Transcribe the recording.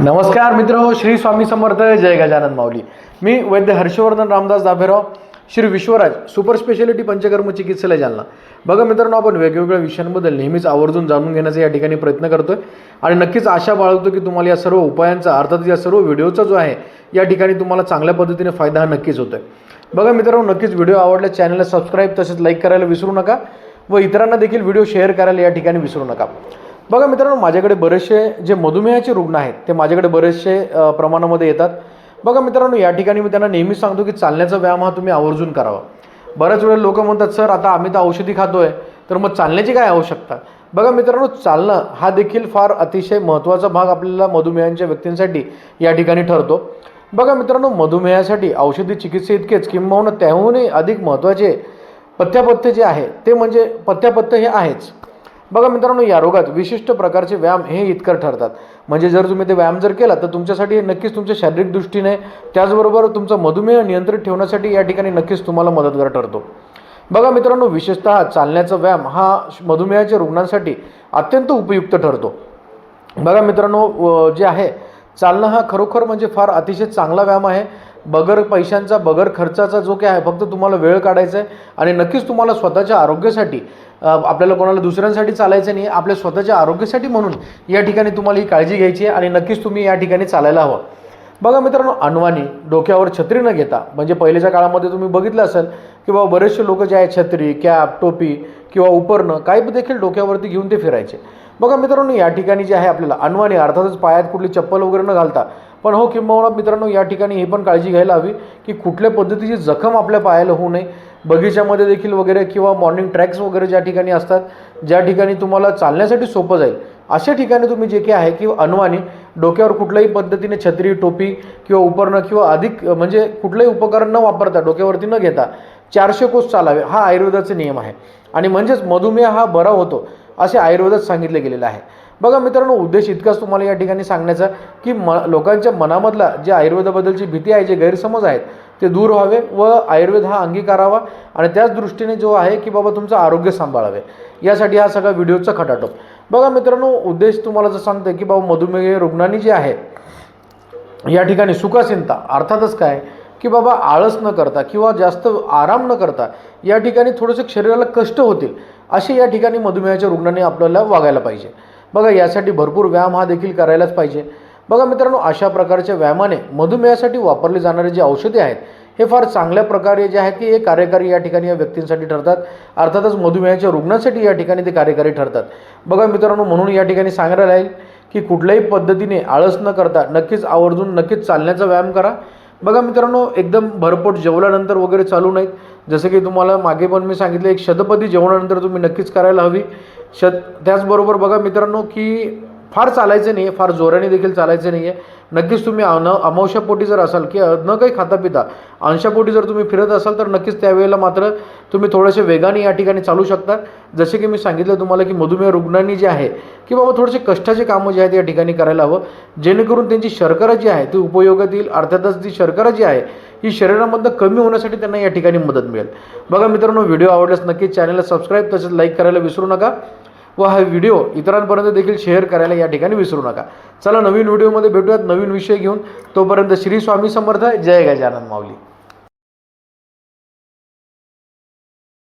नमस्कार मित्र श्री स्वामी समर्थ जय गजानन माऊली. मी वैद्य हर्षवर्धन रामदास दाभेराव श्री विश्वराज सुपर स्पेशालिटी पंचकर्म चिकित्सालय जालना. बघा मित्रांनो आपण वेगवेगळ्या विषयांबद्दल नेहमीच आवर्जून जाणून घेण्याचा या ठिकाणी प्रयत्न करतोय. आणि नक्कीच आशा बाळगतो की तुम्हाला या सर्व उपायांचा अर्थात या सर्व व्हिडिओचा जो आहे या ठिकाणी तुम्हाला चांगल्या पद्धतीने फायदा हा नक्कीच होतोय. बघा मित्रांनो नक्कीच व्हिडिओ आवडला चॅनलला सबस्क्राईब तसेच लाईक करायला विसरू नका व इतरांना देखील व्हिडिओ शेअर करायला या ठिकाणी विसरू नका. बघा मित्रांनो माझ्याकडे बरेचसे जे मधुमेहाचे रुग्ण आहेत ते माझ्याकडे बरेचसे प्रमाणामध्ये येतात. बघा मित्रांनो या ठिकाणी मी त्यांना नेहमीच सांगतो की चालण्याचा व्यायाम हा तुम्ही आवर्जून करावा. बऱ्याच वेळेला लोक म्हणतात सर आता आम्ही तर औषधी खातोय तर मग चालण्याची काय आवश्यकता? बघा मित्रांनो चालणं हा देखील फार अतिशय महत्त्वाचा भाग आपल्याला मधुमेहांच्या व्यक्तींसाठी या ठिकाणी ठरतो. बघा मित्रांनो मधुमेहासाठी औषधी चिकित्से इतकेच किंबहुना त्याहूनही अधिक महत्त्वाचे पथ्यापथ्य जे आहे ते म्हणजे पथ्यापथ्य हे आहेच. बघा मित्रांनो या रोगात विशिष्ट प्रकारचे व्यायाम हे इतकर ठरतात. म्हणजे जर तुम्ही ते व्यायाम जर केला तर तुमच्यासाठी नक्कीच तुमच्या शारीरिक दृष्टीने त्याचबरोबर तुमचा मधुमेह नियंत्रित ठेवण्यासाठी या ठिकाणी नक्कीच तुम्हाला मदतगार ठरतो. बघा मित्रांनो विशेषतः चालण्याचा व्यायाम हा मधुमेहाच्या रुग्णांसाठी अत्यंत उपयुक्त ठरतो. बघा मित्रांनो जे आहे चालणं हा खरोखर म्हणजे फार अतिशय चांगला व्यायाम आहे. बगर पैशांचा बगर खर्चाचा जो काय आहे फक्त तुम्हाला वेळ काढायचा आहे आणि नक्कीच तुम्हाला स्वतःच्या आरोग्यासाठी आपल्याला कोणाला दुसऱ्यांसाठी चालायचं नाही आपल्या स्वतःच्या आरोग्यासाठी म्हणून या ठिकाणी तुम्हाला ही काळजी घ्यायची आहे आणि नक्कीच तुम्ही या ठिकाणी चालायला हवं. बघा मित्रांनो अनवाणी डोक्यावर छत्री न घेता म्हणजे पहिलेच्या काळामध्ये तुम्ही बघितलं असेल की बाबा बरेचसे लोक जे आहे छत्री कॅप टोपी किंवा उपरणं काही देखील डोक्यावरती घेऊन ते फिरायचे. बघा मित्रांनो या ठिकाणी जे आहे आपल्याला अनवाणी अर्थातच पायात कुठली चप्पल वगैरे न घालता. पण हो किंबहुना मित्रांनो या ठिकाणी हे पण काळजी घ्यायला हवी की कुठल्या पद्धतीची जखम आपल्या पायाला होऊ नये. बगीच्यामध्ये देखील वगैरे किंवा मॉर्निंग ट्रॅक्स वगैरे ज्या ठिकाणी असतात ज्या ठिकाणी तुम्हाला चालण्यासाठी सोपं जाईल. अशा ठिकाणी तुम्ही जे काही आहे की अनवाणी डोक्यावर कुठल्याही पद्धतीने छत्री टोपी किंवा उपरणं किंवा अधिक म्हणजे कुठलंही उपकरण न वापरता डोक्यावरती न घेता चारशे कोस चालावे हा आयुर्वेदाचे नियम आहे. आणि म्हणजेच मधुमेह हा बरा होतो. असे आयुर्वेदात सांगितले गेलेलं आहे. बघा मित्रांनो उद्देश इतकाच तुम्हाला या ठिकाणी सांगण्याचा की म लोकांच्या मनामधला जे आयुर्वेदाबद्दलची भीती आहे जे गैरसमज आहेत ते दूर व्हावे व आयुर्वेद हा अंगीकारावा आणि त्याच दृष्टीने जो आहे की बाबा तुमचं आरोग्य सांभाळावे. यासाठी हा सगळा व्हिडिओचा खटाटोप. बघा मित्रांनो उद्देश तुम्हाला जर सांगतं की बाबा मधुमेह रुग्णांनी जे आहे या ठिकाणी सुखासीनता अर्थातच काय? की बाबा आळस न करता किंवा जास्त आराम न करता या ठिकाणी थोडंसं शरीराला कष्ट होतील असे या ठिकाणी मधुमेहाच्या रुग्णांनी आपल्याला वागायला पाहिजे. बघा यासाठी भरपूर व्यायाम हा देखील करायलाच पाहिजे. बघा मित्रांनो अशा प्रकारच्या व्यायामाने मधुमेहासाठी वापरले जाणारे जे औषधे आहेत हे फार चांगल्या प्रकारे जे आहेत की हे कार्यकारी या ठिकाणी या व्यक्तींसाठी ठरतात. अर्थातच मधुमेहाच्या रुग्णांसाठी या ठिकाणी ते कार्यकारी ठरतात. बघा मित्रांनो म्हणून या ठिकाणी सांगायला राहील की कुठल्याही पद्धतीने आळस न करता नक्कीच आवर्जून नक्कीच चालण्याचा व्यायाम करा. बघा मित्रांनो एकदम भरपोट जेवल्यानंतर वगैरे चालू नाहीत. जसं की तुम्हाला मागे पण मी सांगितलं एक शतपदी जेवणानंतर तुम्ही नक्कीच करायला हवी. शत त्याचबरोबर बघा मित्रांनो की फार चालायचं नाही आहे फार जोराने देखील चालायचं नाही आहे नक्कीच तुम्ही अन अमावश्यापोटी जर असाल की न काही खाता पिता अंशापोटी जर तुम्ही फिरत असाल तर नक्कीच त्यावेळेला मात्र तुम्ही थोडेसे वेगाने या ठिकाणी चालू शकता. जसे की मी सांगितलं तुम्हाला की मधुमेह रुग्णांनी जे आहे की बाबा थोडेसे कष्टाचे कामं जे आहेत या ठिकाणी करायला हवं. जेणेकरून त्यांची शर्करा जी आहे ती उपयोगात येईल अर्थातच ती शर्करा जी आहे ही शरीरामधनं कमी होण्यासाठी त्यांना या ठिकाणी मदत मिळेल. बघा मित्रांनो व्हिडिओ आवडल्यास नक्कीच चॅनलला सबस्क्राईब तसेच लाईक करायला विसरू नका. व हा व्हिडिओ इतरांपर्यंत देखील शेअर करायला या ठिकाणी विसरू नका. चला नवीन व्हिडिओमध्ये भेटूयात. नवीन विषय घेऊन तोपर्यंत श्री स्वामी समर्थ. जय गजानन माऊली.